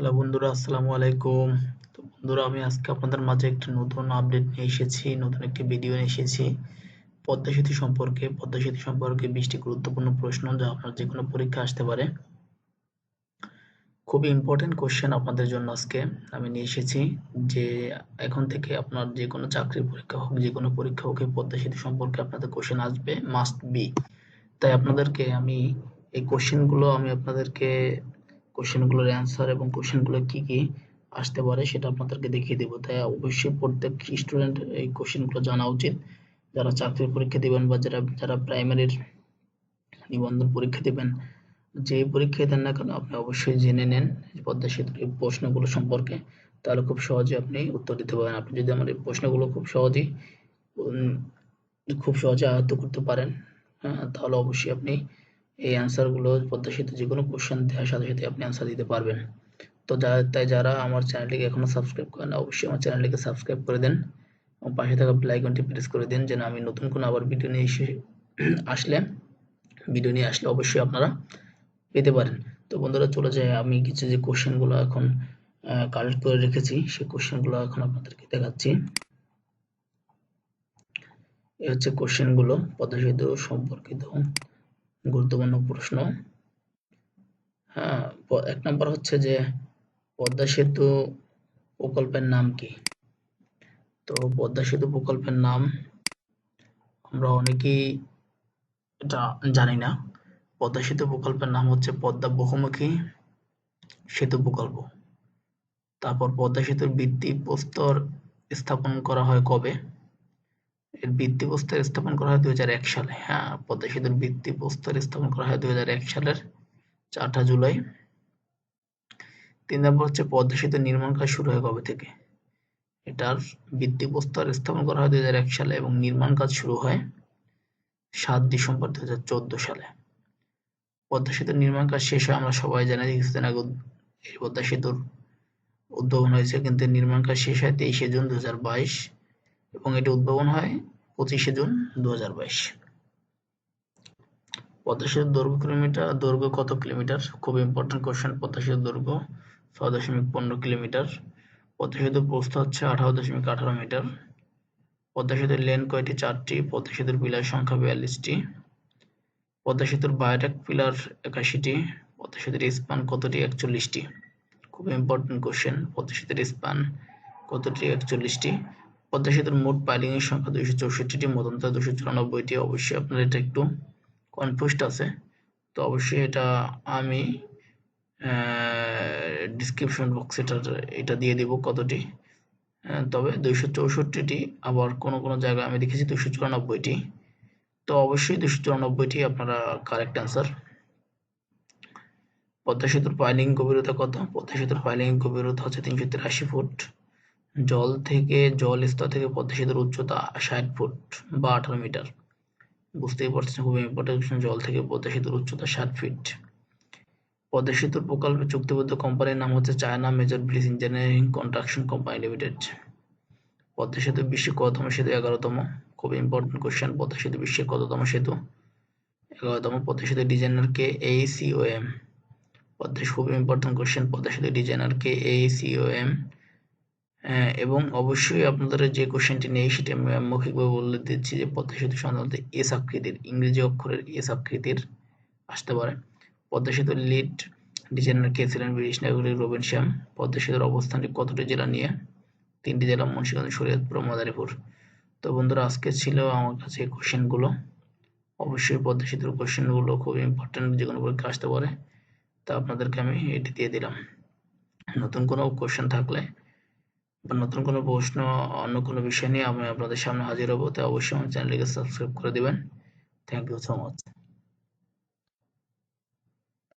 Hello বন্ধুরা, আসসালামু আলাইকুম। তো বন্ধুরা, আমি আজকে আপনাদের মাঝে একটি নতুন আপডেট নিয়ে এসেছি, নতুন একটি ভিডিও নিয়ে এসেছি। পদ্মা সেতু সম্পর্কে, পদ্মা সেতু সম্পর্কে বিশটি গুরুত্বপূর্ণ প্রশ্ন যা আপনার যে কোনো পরীক্ষা আসতে পারে। খুবই ইম্পর্টেন্ট কোশ্চেন আপনাদের জন্য আজকে আমি নিয়ে এসেছি, যে এখন থেকে আপনার যে কোনো চাকরির পরীক্ষা হোক যে কোনো পরীক্ষা হোক, এই পদ্মা সেতু সম্পর্কে আপনাদের কোশ্চেন আসবে মাস্ট বি তাই আপনাদেরকে আমি এই কোশ্চেনগুলো আমি আপনাদেরকে কোশ্চেনগুলোর অ্যান্সার এবং কোশ্চেনগুলো কি কি আসতে পারে সেটা আপনাদেরকে দেখিয়ে দেবো। তাই অবশ্যই প্রত্যেক স্টুডেন্ট এই কোশ্চেনগুলো জানা উচিত। যারা চাকরির পরীক্ষা দিবেন বা যারা যারা প্রাইমারির নিবন্ধন পরীক্ষা দিবেন যে পরীক্ষায় দেন না কেন আপনি অবশ্যই জেনে নেন পদ্মা সেতুর এই প্রশ্নগুলো সম্পর্কে। তাহলে খুব সহজে আপনি উত্তর দিতে পারেন। আপনি যদি আমার এই প্রশ্নগুলো খুব সহজেই খুব সহজে আয়ত্ত করতে পারেন হ্যাঁ তাহলে অবশ্যই আপনি এই অ্যান্সারগুলো পদ্মা সেতু যে কোনো কোশ্চেন দেওয়ার সাথে সাথে আপনি অ্যান্সার দিতে পারবেন। তো যা, তাই যারা আমার চ্যানেলটিকে এখনও সাবস্ক্রাইব করেন অবশ্যই আমার চ্যানেলটিকে সাবস্ক্রাইব করে দেন এবং পাশে থাকা আইকনটি প্রেস করে দিন যেন আমি নতুন কোনো আবার ভিডিও নিয়ে এসে আসলে ভিডিও নিয়ে আসলে অবশ্যই আপনারা পেতে পারেন। তো বন্ধুরা, চলে যায় আমি কিছু যে কোশ্চেনগুলো এখন কালেক্ট করে রেখেছি, সেই কোশ্চেনগুলো এখন আপনাদেরকে দেখাচ্ছি। এ হচ্ছে কোশ্চেনগুলো পদ্মা সম্পর্কিত। গুরুত্বপূর্ণ প্রশ্ন। হ্যাঁ এক নম্বর হচ্ছে যে পদ্মা সেতু প্রকল্পের নাম কি? তো পদ্মা সেতু প্রকল্পের নাম আমরা অনেকেই এটা জানি না। পদ্মা সেতু প্রকল্পের নাম হচ্ছে পদ্মা বহুমুখী সেতু প্রকল্প। তারপর পদ্মা সেতুর ভিত্তি প্রস্তর স্থাপন করা হয় কবে? এর ভিত্তিপ্রস্তর স্থাপন করা হয় দুই হাজার এক সালে। হ্যাঁ পদ্মা সেতুর ভিত্তি প্রস্তর স্থাপন করা হয় দুই হাজার এক সালের চারটা জুলাই। তিন নম্বর হচ্ছে পদ্মা সেতু নির্মাণ কাজ শুরু হয় কবে থেকে? এটার ভিত্তি প্রস্তর স্থাপন করা হয় দুই সালে এবং নির্মাণ কাজ শুরু হয় সাত ডিসেম্বর দুই হাজার চোদ্দ সালে। পদ্মা সেতুর নির্মাণ কাজ শেষ হয়, আমরা সবাই জানি কিছুদিন আগে এই পদ্মা সেতুর উদ্বোধন হয়েছে, কিন্তু নির্মাণ কাজ শেষ হয় তেইশে জুন দুই হাজার বাইশ। এবং এটি উদ্ভাবন হয় পঁচিশে জুন দু পদ্মা সেতুর দৈর্ঘ্য কিলোমিটার, দৈর্ঘ্য কত কিলোমিটার? খুব ইম্পর্টেন্ট কোশ্চেন পদ্মা সেতুর দৈর্ঘ্য ছয় দশমিক পনেরো কিলোমিটার। পদ্মা সেতুর প্রস্থ হচ্ছে আঠারো দশমিক আঠারো মিটার। পদ্মা সেতুর লেন কয়টি? চারটি। পদ্মা সেতুর পিলার সংখ্যা বিয়াল্লিশটি। পদ্মা সেতুর বায়োটেক পিলার একাশিটি। পদ্মা সেতুর স্পান কতটি? একচল্লিশটি। খুব ইম্পর্টেন্ট কোশ্চেন পদ্মা সেতুর স্পান কতটি? একচল্লিশটি। পদ্মা সেতুর মোট পাইলিং এর সংখ্যা দুইশো চৌষট্টিটি মতান্তর দুশো চুরানব্বইটি। অবশ্যই আপনার এটা একটু কনফিউজড আছে। তো অবশ্যই এটা আমি ডিসক্রিপশন বক্সে এটা এটা দিয়ে দিব কতটি। তবে দুইশো চৌষট্টিটি আবার কোনো কোনো জায়গায় আমি দেখেছি দুশো চুরানব্বইটি। তো অবশ্যই দুশো চুরানব্বইটি আপনারা কারেক্ট অ্যান্সার পদ্মা সেতুর পাইলিং গভীরতা কত? পদ্মা সেতুর পাইলিং গভীরতা হচ্ছে তিনশো তিরাশি ফুট। জল থেকে জল স্তর থেকে পদ্মা সেতুর উচ্চতা ষাট ফুট বা আঠারো মিটার। বুঝতেই পারছেন খুব ইম্পর্টেন্ট জল থেকে পদ্মা সেতুর উচ্চতা ষাট ফিট পদ্মা সেতুর প্রকল্পে চুক্তিবদ্ধ কোম্পানির নাম হচ্ছে China major bridge engineering construction company limited Padma সেতু বিশ্বের কততম সেতু? এগারোতম। খুব ইম্পর্টেন্ট কোশ্চেন পদ্মা সেতু বিশ্বের কততম সেতু? এগারোতম পদ্মা সেতু ডিজাইনার কে? এ এই সিওএম পদ্মা খুব ইম্পর্টেন্ট কোশ্চেন পদ্মা সেতু ডিজাইনার কে? এই সিওএম হ্যাঁ, এবং অবশ্যই আপনাদের যে কোশ্চেনটি নেই সেটি আমি মৌখিকভাবে বলে দিচ্ছি যে পদ্মা সেতু সাধারণত এস আকৃতির ইংরেজি অক্ষরের এস আকৃতির আসতে পারে। পদ্মা সেতুর লিড ডিজাইনার কে ছিলেন? ব্রিটিশ নাগরিক রবিন শ্যাম। পদ্মা সেতুর অবস্থানটি কতটি জেলা নিয়ে? তিনটি জেলা, মুন্সিগঞ্জ, শরীয়তপুর মাদারীপুর। তো বন্ধুরা, আজকে ছিল আমার কাছে এই কোশ্চেনগুলো অবশ্যই পদ্মা সেতুর কোশ্চেনগুলো খুব ইম্পর্টেন্ট যে কোনো পরীক্ষা আসতে পারে। তা আপনাদেরকে আমি এটি দিয়ে দিলাম। নতুন কোনো কোশ্চেন থাকলে নতুন কোনো প্রশ্ন, অন্য কোনো বিষয় নিয়ে আমি আপনাদের সামনে হাজির হব তো অবশ্যই আমার চ্যানেলটিকে সাবস্ক্রাইব করে দিবেন। Thank you so much